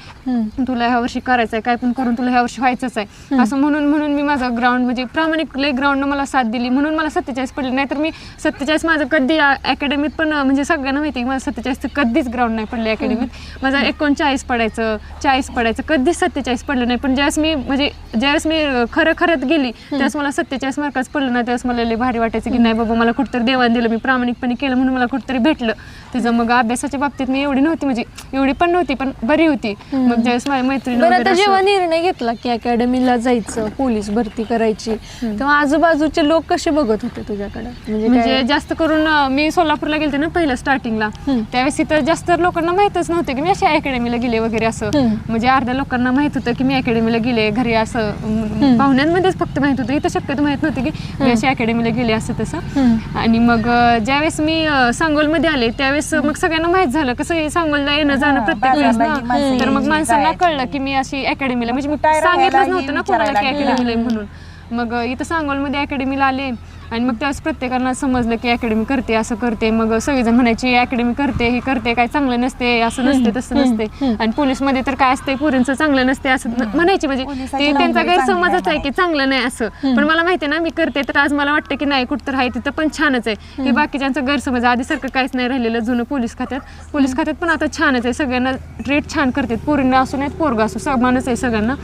Speaker 1: तुला ह्या वर्षी करायचं आहे काय पण करून तुला ह्या वर्षी व्हायचंच आहे. असं म्हणून म्हणून मी माझं ग्राउंड म्हणजे प्रामाणिक लय ग्राउंडनं मला साथ दिली. म्हणून मला सत्तेचाळीस पडले नाहीतर मी सत्तेचाळीस माझं कधी अकॅडमी अकॅडमीत पण म्हणजे सगळ्यांना माहिती आहे की सत्तेचाळीस कधीच ग्राउंड नाही पडले अकॅडमीत माझा एकोणचाळीस पडायचं चाळीस पडायचं कधीच सत्तेचाळीस पडलं नाही. पण ज्यावेळेस मी म्हणजे ज्यावेळेस मी खरं खरंच गेली त्यावेळेस मला सत्तेचाळीस मार्काच पडलं ना त्यावेळेस मला लय भारी वाटायचं की नाही बाबा मला कुठंतरी देवान दिलं. मी प्रामाणिकपणे केलं म्हणून मला कुठंतरी भेटलं. त्याचं मग अभ्यासाच्या बाबतीत मी एवढी नव्हती म्हणजे एवढी पण नव्हती पण बरी होती. मग ज्यावेळेस माझ्या मैत्रिणी
Speaker 3: जेव्हा निर्णय घेतला की अकॅडमीला जायचं पोलीस भरती करायची तेव्हा आजूबाजूचे लोक कसे बघत होते तुझ्याकडे? म्हणजे
Speaker 1: म्हणजे? जास्त करून मी सोलापूरला गेलते ना पहिलं स्टार्टिंगला त्यावेळेस तिथं जास्त लोकांना माहितच नव्हतं की मी अशा अकॅडमीला गेले वगैरे असं. म्हणजे अर्ध्या लोकांना माहीत होतं की मी अकॅडमीला गेले घरी असं पाहुण्यांमध्येच फक्त माहीत होतं. इथं शक्यतो माहीत नव्हतं की मी अशा अकॅडमीला गेले असं तसं. आणि मग ज्यावेळेस मी सांगोलमध्ये आले त्यावेळेस मग सगळ्यांना माहीत झालं कसं सांगोलला येणं जाणं प्रत्येक तर मग माणसांना. कळलं की मी अशी अकॅडमीला म्हणजे सांगितलंच नव्हतं ना कोणाला की अकॅडमीला म्हणून. मग इथं सांगोलमध्ये अकॅडमीला आले. आणि मग त्यावेळेस प्रत्येकाला समजलं की अकॅडमी करते असं करते. मग सगळेजण म्हणायची अकॅडमी करते हे करते काय चांगलं नसते असं नसते तसं नसते. आणि पोलीसमध्ये तर काय असते पुरींचं चांगलं नसते असं म्हणायची म्हणजे ते त्यांचा गैरसमजच आहे की चांगलं नाही असं. पण मला माहिती आहे ना मी करते तर आज मला वाटतं की नाही कुठं आहे तिथं पण छानच आहे. हे बाकीच्यांचा गैरसमज आहे. आधीसारखं काहीच नाही राहिलेलं जुनं पोलीस खात्यात. पोलीस खात्यात पण आता छानच आहे सगळ्यांना ट्रीट छान करतात. पोरींना असू नाहीत पोरगा असो समानच आहे सगळ्यांना.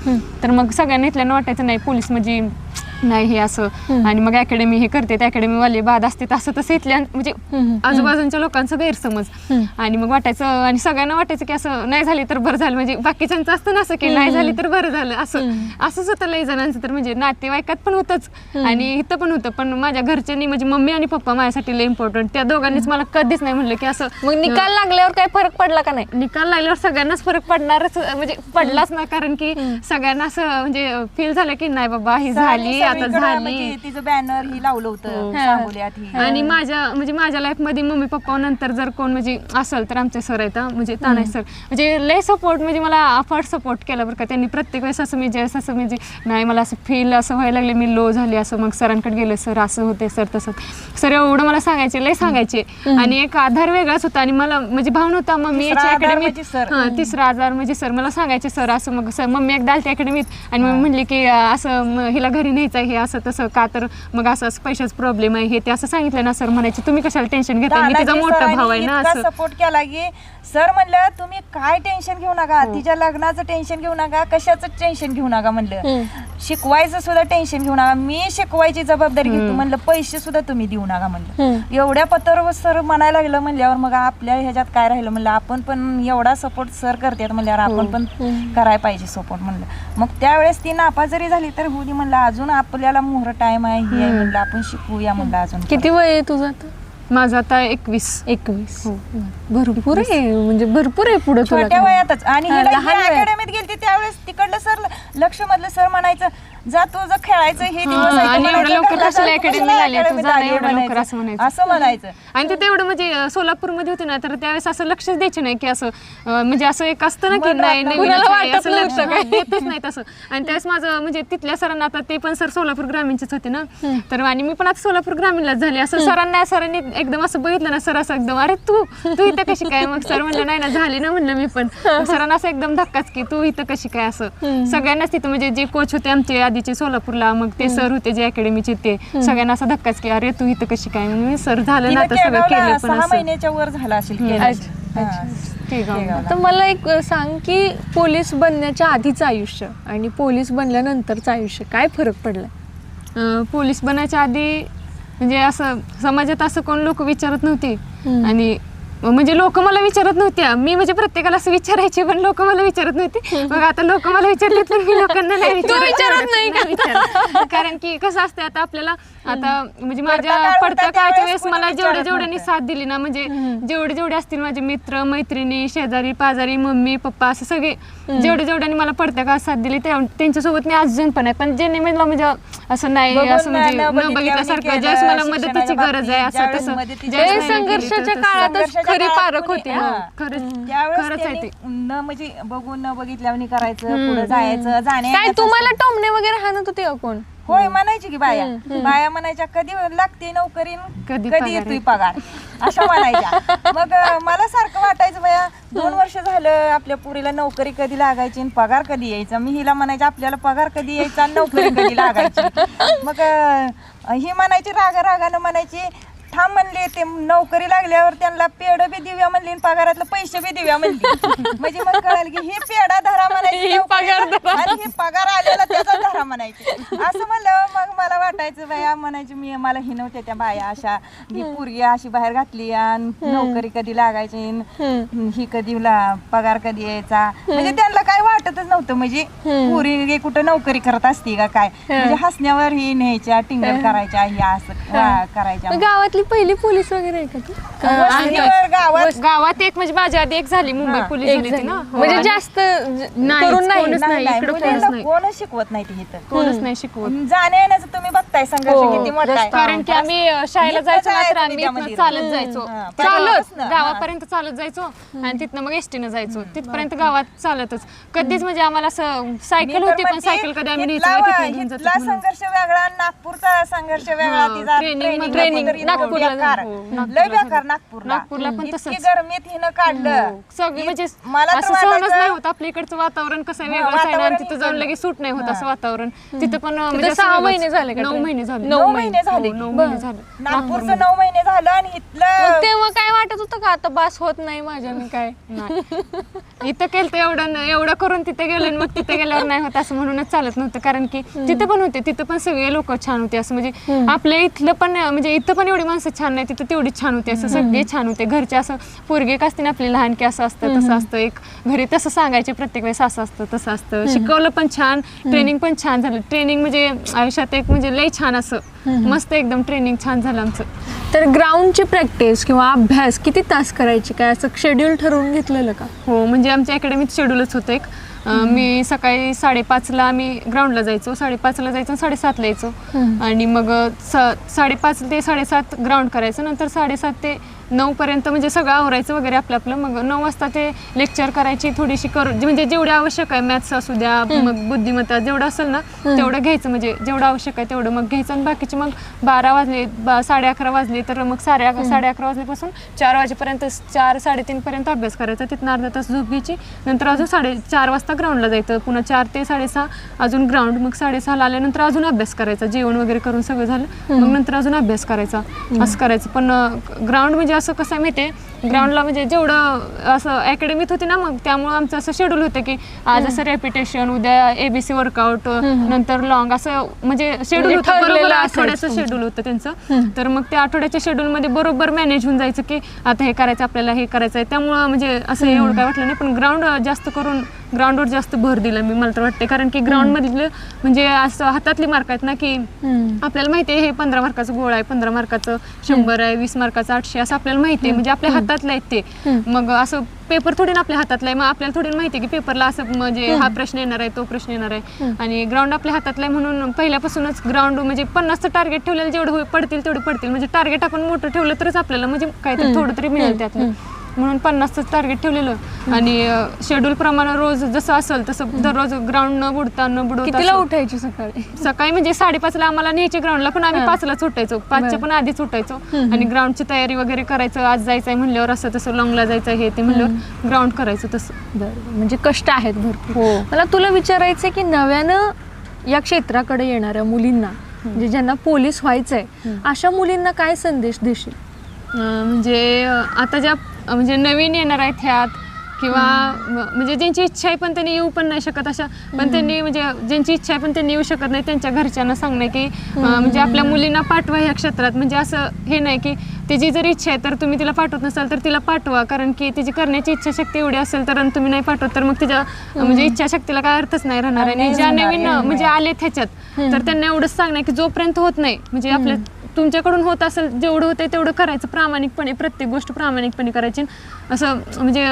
Speaker 1: तर मग सगळ्यांना इथल्यानं वाटायचं नाही पोलीस म्हणजे नाही हे असं. आणि मग अकॅडमी हे करते अकॅडमी वाले बाद असते असं तसं इथल्या म्हणजे आजूबाजूच्या लोकांचा गैरसमज. आणि मग वाटायचं आणि सगळ्यांना वाटायचं की असं नाही झाली तर बरं झालं म्हणजे बाकीच्यांचं असतं ना असं की नाही झाली तर बरं झालं असं. असंच होतं लई जणांचं तर म्हणजे नातेवाईकात पण होतंच. आणि इथं पण होतं पण माझ्या घरच्यांनी म्हणजे मम्मी आणि पप्पा माझ्यासाठी लई इम्पॉर्टंट त्या दोघांनीच मला कधीच नाही म्हणलं की असं
Speaker 3: मग निकाल लागल्यावर काय फरक पडला का नाही?
Speaker 1: निकाल लागल्यावर सगळ्यांनाच फरक पडणारच म्हणजे पडलाच ना कारण की सगळ्यांना असं म्हणजे फील झालं की नाही बाबा ही झाली आता झाली
Speaker 2: म्हणजे तिचं बॅनर ही लावलं होतं सांगोल्यात ही.
Speaker 1: आणि माझ्या म्हणजे माझ्या लाईफमध्ये मम्मी पप्पा नंतर जर कोण म्हणजे असेल तर आमचे सर आहेत हा, म्हणजे तानाय सर म्हणजे लय सपोर्ट म्हणजे मला अफाट सपोर्ट केला बरं का. त्यांनी प्रत्येक वेळेस असं मी ज्यावेळेस असं म्हणजे नाही मला असं फील असं व्हायला लागले मी लो झाली असं मग सरांकडे गेले सर असं होते सर तसं. सर एवढं मला सांगायचे लय सांगायचे. आणि एक आधार वेगळाच होता आणि मला म्हणजे भावना होता मम्मी
Speaker 2: तिसरा
Speaker 1: याची
Speaker 2: आधार
Speaker 1: अकॅडमीत
Speaker 2: म्हणजे सर.
Speaker 1: हा तिसरा आजार म्हणजे सर मला सांगायचे सर असं मग सर मम्मी एकदा आलती अकॅडमीत आणि मग म्हणली की अं, असं म- हिला घरी न्यायचं आहे हे असं तसं का तर मग असं असं पैशाचा प्रॉब्लेम आहे हे ते असं सांगितलं ना सर म्हणायचे तुम्ही कशाला टेन्शन घेता? मी तिचा मोठा भाव आहे ना असं.
Speaker 2: सपोर्ट केला की सर म्हणलं तुम्ही काय टेन्शन घेऊ नका? तिच्या लग्नाचं टेन्शन घेऊ नका कशाचं टेन्शन घेऊ नका? म्हणलं. शिकवायचं सुद्धा टेन्शन घेऊ नका. मी शिकवायची जबाबदारी घेतो. म्हणलं पैसे सुद्धा तुम्ही देऊ नका. म्हणलं. एवढ्या पत्रावर सर म्हणायला लागलं म्हणल्यावर मग आपल्या ह्याच्यात काय राहिलं? म्हणलं आपण पण एवढा सपोर्ट सर करतात. म्हणल्यावर आपण पण करायला पाहिजे सपोर्ट म्हणलं. मग त्यावेळेस ती नापा जरी झाली तर दे म्हणलं अजून आपल्याला मोहर टाइम आहे हे आहे म्हणलं आपण शिकूया म्हणलं अजून
Speaker 3: किती वय आहे तुझं आता?
Speaker 1: माझं आता एकवीस.
Speaker 3: एकवीस. भरपूर आहे म्हणजे भरपूर आहे पुढे तुला
Speaker 2: छोट्या वयातच. आणि
Speaker 3: हा,
Speaker 2: हिला
Speaker 3: लहान.
Speaker 2: अकॅडमीत गेलती त्यावेळेस तिकडलं सर लक्ष मधलं सर म्हणायचं जा तुझं खेळायचं हे दिवस.
Speaker 1: आणि
Speaker 2: म्हणायचं,
Speaker 1: लवकर
Speaker 2: "घरला
Speaker 1: कशाला
Speaker 2: जा, तू?
Speaker 1: तू
Speaker 2: academy आली?"
Speaker 1: एवढं लवकर. असं म्हणायचं.
Speaker 2: असं म्हणायचं
Speaker 1: आणि ते तेवढं म्हणजे अं, सोलापूरमध्ये होते ना तर त्यावेळेस असं लक्षच द्यायचे नाही की असं अं, म्हणजे असं एक असतं ना की नाही
Speaker 3: कुणाला वाटत
Speaker 1: असं लक्ष
Speaker 3: नव्हतं
Speaker 1: काय येतच नाही तसं आणि त्यावेळेस माझं म्हणजे तिथल्या सरांना आता ते पण सर सोलापूर ग्रामीणचेच होते ना तर आणि मी पण आता सोलापूर ग्रामीणलाच झाले असं सरांना सरांनी एकदम असं बघितलं ना सर असं एकदम अरे तू तू इथं कशी काय मग सर म्हणलं नाही ना झाली ना म्हणलं मी पण मग सरांना असं एकदम धक्काच की तू इथं कशी काय असं सगळ्यांनाच तिथं म्हणजे जे कोच होते आमचे आधीचे सोलापूरला मग ते सर होते जे अकॅडमीचे ते सगळ्यांना असा धक्काच की अरे तू इथं कशी काय? मग मी सर झालं ना आता सगळं केलं पण
Speaker 2: सहा
Speaker 1: असं.
Speaker 2: महिन्याच्या वर झाला असेल केलं.
Speaker 3: तर मला एक सांग की पोलीस बनण्याच्या आधीचं आयुष्य आणि पोलीस बनल्यानंतरचं आयुष्य काय फरक पडला?
Speaker 1: अं, पोलीस बनायच्या आधी म्हणजे असं समाजात असं कोण लोक विचारत नव्हते. आणि म्हणजे लोक मला विचारत नव्हते. मी म्हणजे प्रत्येकाला असं विचारायचे पण लोक मला विचारत नव्हते. मग आता लोक मला विचारतात पण मी लोकांना नाही विचारत.
Speaker 3: नाही का?
Speaker 1: कारण की कसं असतं आता आपल्याला आता म्हणजे माझ्या पडत्या काळच्या वेळेस मला जेवढे
Speaker 2: विचारत
Speaker 1: जेवढ्यांनी. साथ दिली ना म्हणजे जेवढे जेवढे असतील माझे मित्र मैत्रिणी शेजारी पाजारी मम्मी पप्पा असं सगळे जेवढे जेवढ्यांनी मला पडत्या काळात साथ दिली त्या त्यांच्यासोबत मी अजून पण आहे पण ज्यांनी मला म्हणजे असं नाही असं म्हणजे
Speaker 2: न
Speaker 1: बघितल्यासारखं ज्यावेळेस मला मदतीची गरज आहे असं तसं.
Speaker 3: संघर्षाच्या
Speaker 1: तर.
Speaker 3: काळातच खरी पारख होती
Speaker 1: हा, खरंच
Speaker 2: त्यावेळेस
Speaker 1: आहे
Speaker 2: त्यांनी
Speaker 1: ते
Speaker 2: न म्हणजे बघून न बघितल्यावर करायचं पुढे जायचं जाण्या
Speaker 3: तुम्हाला टोमणे वगैरे हाणत होते का कोण?
Speaker 2: होय म्हणायची की बाया. बाया म्हणायच्या कधी लागते नोकरी?
Speaker 1: कधी
Speaker 2: येतोय पगार? अशा म्हणायच्या. मग अं, मला सारखं वाटायचं बाया दोन वर्ष झालं आपल्या पुरीला नोकरी कधी लागायची आणि पगार कधी यायचा? मी हिला म्हणायचे आपल्याला पगार कधी यायचा आणि नोकरी कधी लागायची? मग अं, ही म्हणायची रागा रागानं म्हणायची थांब म्हणले ते नोकरी लागल्यावर त्यांना पेड बी देऊया म्हणली आणि पगारातलं पैसे बी देऊया म्हणली. म्हणजे मग कळालं की ही पेडा धरा म्हणायची
Speaker 3: ही
Speaker 2: आणि ही पगार आलेला त्याचा धरा म्हणायची. असं म्हणलं मग मला वाटायचं बाया म्हणायची मी मला ही नव्हत्या त्या बाया अशा. ही पोरगी अशी बाहेर घातली आणि नोकरी कधी लागायची ही कधी पगार कधी यायचा? म्हणजे त्यांना काय वाटतच नव्हतं. म्हणजे पोरी कुठं नोकरी करत असती का काय? म्हणजे हसण्यावर ही न्यायच्या टिंगल करायच्या ही असं करायच्या.
Speaker 3: मग गावातली पहिली पोलीस वगैरे आहे का तू?
Speaker 2: वस्तीवर गावात
Speaker 1: गावात एक म्हणजे माझ्या आधी एक झाली मुंबई
Speaker 2: हा,
Speaker 1: पोलीस
Speaker 3: एक
Speaker 1: झाली. होती
Speaker 3: झाली.
Speaker 1: ना? हो.
Speaker 3: म्हणजे जास्त ज-
Speaker 1: नाही,
Speaker 3: करून नाही
Speaker 1: कोणच
Speaker 2: नाही नाही
Speaker 1: इकडं
Speaker 2: मुलींना
Speaker 1: कोणच नाही.
Speaker 2: कोणच शिकवत नाही
Speaker 1: कोणच नाही शिकवत.
Speaker 2: जाण्या येण्याचं तुम्ही बघताय संघर्ष
Speaker 3: हो,
Speaker 2: किती मोठा आहे.
Speaker 1: कारण की आम्ही अ, शाळेला
Speaker 2: इथनं
Speaker 1: जायचो ना तर
Speaker 2: जायचं
Speaker 1: आम्ही
Speaker 2: त्या
Speaker 1: इथनं
Speaker 2: मंदिरात.
Speaker 1: चालत जायचो.
Speaker 2: हा,
Speaker 1: चालत
Speaker 2: हा.
Speaker 1: गावापर्यंत चालत जायचो आणि तिथनं मग एसटीनं जायचो. तिथपर्यंत गावात चालतच. कधीच म्हणजे आम्हाला असं
Speaker 2: मी
Speaker 1: सायकल
Speaker 2: तर
Speaker 1: होती पण
Speaker 2: म्हणते,
Speaker 1: सायकल कधी आम्ही न्यायचो
Speaker 2: इथला
Speaker 1: नाही,
Speaker 2: वा-
Speaker 1: तिथनं घेऊन जातो
Speaker 2: इथला
Speaker 1: म्हणून.
Speaker 2: संघर्ष वेगळा नागपूरचा संघर्ष वेगळा.
Speaker 1: हा, training मध्ये- training
Speaker 2: तर इतकं
Speaker 1: नागपूरला
Speaker 2: बेकार.
Speaker 1: हो,
Speaker 2: लय
Speaker 1: नागपूरला
Speaker 2: बेकार
Speaker 1: जायचं.
Speaker 2: नागपूरला.
Speaker 1: नागपूरला पण
Speaker 2: इतकी
Speaker 1: तसंच.
Speaker 2: गरमीत हिनं काढलं.
Speaker 1: हो, सगळी म्हणजे
Speaker 2: मला तर
Speaker 1: असं सहनच
Speaker 2: वाटायचं-
Speaker 1: नाही होत. आपल्या इकडचं वातावरण कसं आहे? ना आणि
Speaker 2: वातावरण
Speaker 1: तिथं जाऊन. लगेच सूट नाही होत असं वातावरण. तिथं पण अ,
Speaker 3: तिथं
Speaker 1: म्हणजे
Speaker 3: सहा महिने. झाले का
Speaker 1: नऊ? महिने झाले.
Speaker 2: नऊ महिने झाले.
Speaker 1: हो, नऊ महिने झाले.
Speaker 2: नागपूरचं नऊ महिने. झालं आणि
Speaker 3: मग
Speaker 2: इथलं
Speaker 3: तेव्हा काय वाटत होतं का? आता बास होत नाही माझ्याने काय?
Speaker 1: नाही. इथं केलं तर एवढं न- एवढं करून तिथे गेलं आणि मग तिथे गेल्यावर नाही होत असं म्हणूनच चालत नव्हतं. कारण की तिथे पण होते. तिथं पण सगळे लोक छान होते असं. म्हणजे आपल्या इथलं पण म्हणजे इथं पण एवढी माणसं छान नाही तिथं तेवढी छान होती असं सगळे छान होते. घरचे असं पोरगे एक असते ना आपली लहान की असं असतं तसं असतं. एक घरी तसं सांगायचे प्रत्येक वेळेस असं असतं तसं असतं. शिकवलं पण छान ट्रेनिंग पण छान झालं. ट्रेनिंग म्हणजे आयुष्यात एक म्हणजे लई छान असं. मस्त एकदम ट्रेनिंग छान झालं आमचं.
Speaker 3: तर ग्राउंडची प्रॅक्टिस किंवा अभ्यास किती तास करायची? काय असं शेड्यूल ठरवून घेतलेलं का?
Speaker 1: हो म्हणजे आमच्या अकॅडमीत शेड्यूलच होतं एक. मी सकाळी साडेपाचला आम्ही ग्राउंडला जायचो. साडेपाचला जायचो साडेसातला यायचो. आणि मग स साडेपाच ते साडेसात ग्राउंड करायचं. नंतर साडेसात ते नऊपर्यंत म्हणजे सगळं आवरायचं वगैरे आपलं आपलं. मग नऊ वाजता ते लेक्चर करायची थोडीशी करू म्हणजे जेवढे आवश्यक आहे मॅथ्स असू द्या मग बुद्धिमत्ता जेवढं असेल ना तेवढं घ्यायचं म्हणजे जेवढं आवश्यक आहे तेवढं मग घ्यायचं आणि बाकीचे मग बारा वाजले बा साडे अकरा वाजले तर मग साडे अकरा साडे अकरा वाजल्यापासून चार वाजेपर्यंत चार साडेतीनपर्यंत अभ्यास करायचा. तिथनं अर्धा तास झोप घ्यायची नंतर अजून साडे चार वाजता ग्राउंडला जायचं. पुन्हा चार ते साडेसहा अजून ग्राउंड मग साडेसहाला आल्यानंतर अजून अभ्यास करायचा. जेवण वगैरे करून सगळं झालं मग नंतर अजून अभ्यास करायचा. असं करायचं. पण ग्राउंड म्हणजे असं कसं आहे माहिती आहे ग्राउंडला म्हणजे जेवढं असं अकॅडमीत होती ना मग त्यामुळं आमचं असं शेड्यूल होतं की आज असं रेपिटेशन उद्या एबीसी वर्कआउट नंतर लॉंग असं म्हणजे शेड्यूल होतं बरोबर
Speaker 3: असायचं.
Speaker 1: आठवड्याचं शेड्यूल होतं त्यांचं. तर मग त्या आठवड्याच्या शेड्यूलमध्ये बरोबर मॅनेज होऊन जायचं की आता हे करायचं आपल्याला हे करायचं आहे त्यामुळं म्हणजे असं एवढं काय वाटलं नाही पण ग्राउंड जास्त करून ग्राउंडवर जास्त भर दिला मी मला तर वाटते कारण की ग्राउंड मधलं म्हणजे असं हातातली मार्क आहेत ना की आपल्याला माहिती आहे हे पंधरा मार्काचं गोळ आहे पंधरा मार्काचं शंभर आहे वीस मार्काचं आठशे असं आपल्याला माहिती आहे म्हणजे आपल्या हातातलं आहेत ते. मग असं पेपर थोडी ना आपल्या हातातला आहे. मग आपल्याला थोडी माहिती आहे की पेपरला असं म्हणजे हा प्रश्न येणार आहे तो प्रश्न येणार आहे. आणि ग्राउंड आपल्या हातातला आहे म्हणून पहिल्यापासूनच ग्राउंड म्हणजे पन्नासचं टार्गेट ठेवलेलं जेवढं पडतील तेवढे पडतील. म्हणजे टार्गेट आपण मोठं ठेवलं तरच आपल्याला म्हणजे काहीतरी थोडं तरी मिळेल त्यातलं. म्हणून पन्नासचं टार्गेट ठेवलेलं. आणि शेड्यूल प्रमाणे रोज जसं असेल तसं दररोज ग्राउंड न बुडता न बुडवता
Speaker 3: कितीला उठायची सकाळी?
Speaker 1: सकाळी म्हणजे साडेपाचला आम्हाला न्यायचे ग्राउंडला पण आम्ही पाचला सुटायचो पाचच्या पण आधीच उठायचो. आणि ग्राउंडची तयारी वगैरे करायचं आज जायचंय म्हणल्यावर असं तसं लॉंगला जायचं हे ते म्हणल्यावर ग्राउंड करायचं तसं.
Speaker 3: बरोबर म्हणजे कष्ट आहेत भरपूर.
Speaker 1: हो.
Speaker 3: मला तुला विचारायचं की नव्यानं या क्षेत्राकडे येणाऱ्या मुलींना म्हणजे ज्यांना पोलीस व्हायचंय अशा मुलींना काय संदेश देशील?
Speaker 1: अं, म्हणजे अं, आता ज्या म्हणजे नवीन येणार आहेत ह्यात. किंवा म्हणजे ज्यांची इच्छा आहे पण त्यांनी येऊ पण नाही शकत अशा पण त्यांनी म्हणजे ज्यांची इच्छा आहे पण त्यांनी येऊ शकत नाही त्यांच्या घरच्यांना सांगणं की म्हणजे आपल्या मुलींना पाठवा ह्या क्षेत्रात. म्हणजे असं हे नाही की तिची जर इच्छा आहे तर तुम्ही तिला पाठवत नसाल तर तिला पाठवा. कारण की तिची करण्याची इच्छाशक्ती एवढी असेल तर तुम्ही नाही पाठवत तर मग तिच्या म्हणजे इच्छाशक्तीला काय अर्थच नाही राहणार. आहे आणि ज्या नवीन म्हणजे आले त्याच्यात तर त्यांना एवढंच सांगणं की जोपर्यंत होत नाही म्हणजे आपल्या तुमच्याकडून होत असेल जेवढं होतंय तेवढं करायचं प्रामाणिकपणे प्रत्येक गोष्ट प्रामाणिकपणे करायची. असं म्हणजे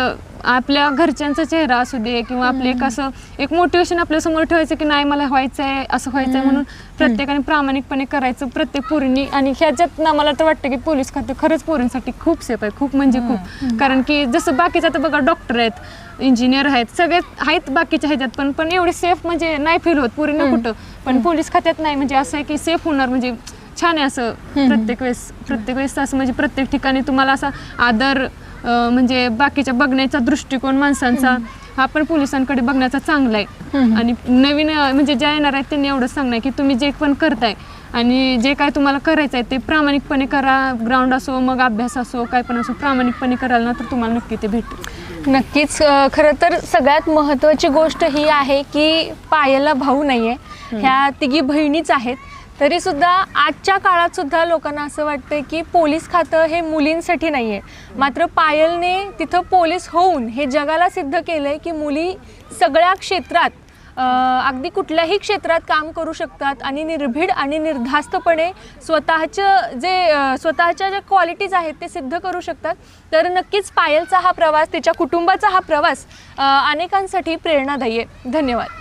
Speaker 1: आपल्या घरच्यांचा चेहरा असू दे किंवा आपले एक असं एक मोटिवेशन आपल्यासमोर ठेवायचं की नाही मला व्हायचं आहे असं व्हायचं आहे म्हणून प्रत्येकाने प्रामाणिकपणे करायचं प्रत्येक पोरींनी. आणि ह्याच्यात ना मला तर वाटतं की पोलीस खाते खरंच पोरींसाठी खूप सेफ आहे खूप म्हणजे खूप. कारण की जसं बाकीचं आता बघा डॉक्टर आहेत इंजिनियर आहेत सगळे आहेत बाकीच्या ह्याच्यात पण पण एवढे सेफ म्हणजे नाही फील होत पोरींना कुठं. पण पोलीस खात्यात नाही म्हणजे असं आहे की सेफ होणार म्हणजे छान आहे असं प्रत्येक वेळेस प्रत्येक वेळेस असं म्हणजे प्रत्येक ठिकाणी तुम्हाला असा आदर म्हणजे बाकीच्या बघण्याचा दृष्टिकोन माणसांचा हा पण पोलिसांकडे बघण्याचा चांगला आहे आणि नवीन म्हणजे ज्या येणार आहेत त्यांनी एवढंच सांगणार की तुम्ही जे पण करताय आणि जे काय तुम्हाला करायचं आहे ते प्रामाणिकपणे करा. ग्राउंड असो मग अभ्यास असो काय पण असो प्रामाणिकपणे कराल ना तर तुम्हाला नक्की ते भेटेल.
Speaker 3: नक्कीच खरं तर सगळ्यात महत्त्वाची गोष्ट ही आहे की पायलला भाऊ नाही आहे ह्या तिघी बहिणीच आहेत. तरी सुद्धा आजच्या काळात सुद्धा लोकांना असं वाटतं की पोलीस खातं हे मुलींसाठी नाही आहे मात्र पायलने तिथं पोलीस होऊन हे जगाला सिद्ध केलं आहे की मुली सगळ्या क्षेत्रात अगदी कुठल्याही क्षेत्रात काम करू शकतात आणि निर्भीड आणि निर्धास्तपणे स्वतःचं जे स्वतःच्या ज्या क्वालिटीज आहेत ते सिद्ध करू शकतात. तर नक्कीच पायलचा हा प्रवास तिच्या कुटुंबाचा हा प्रवास अनेकांसाठी प्रेरणादायी आहे. धन्यवाद.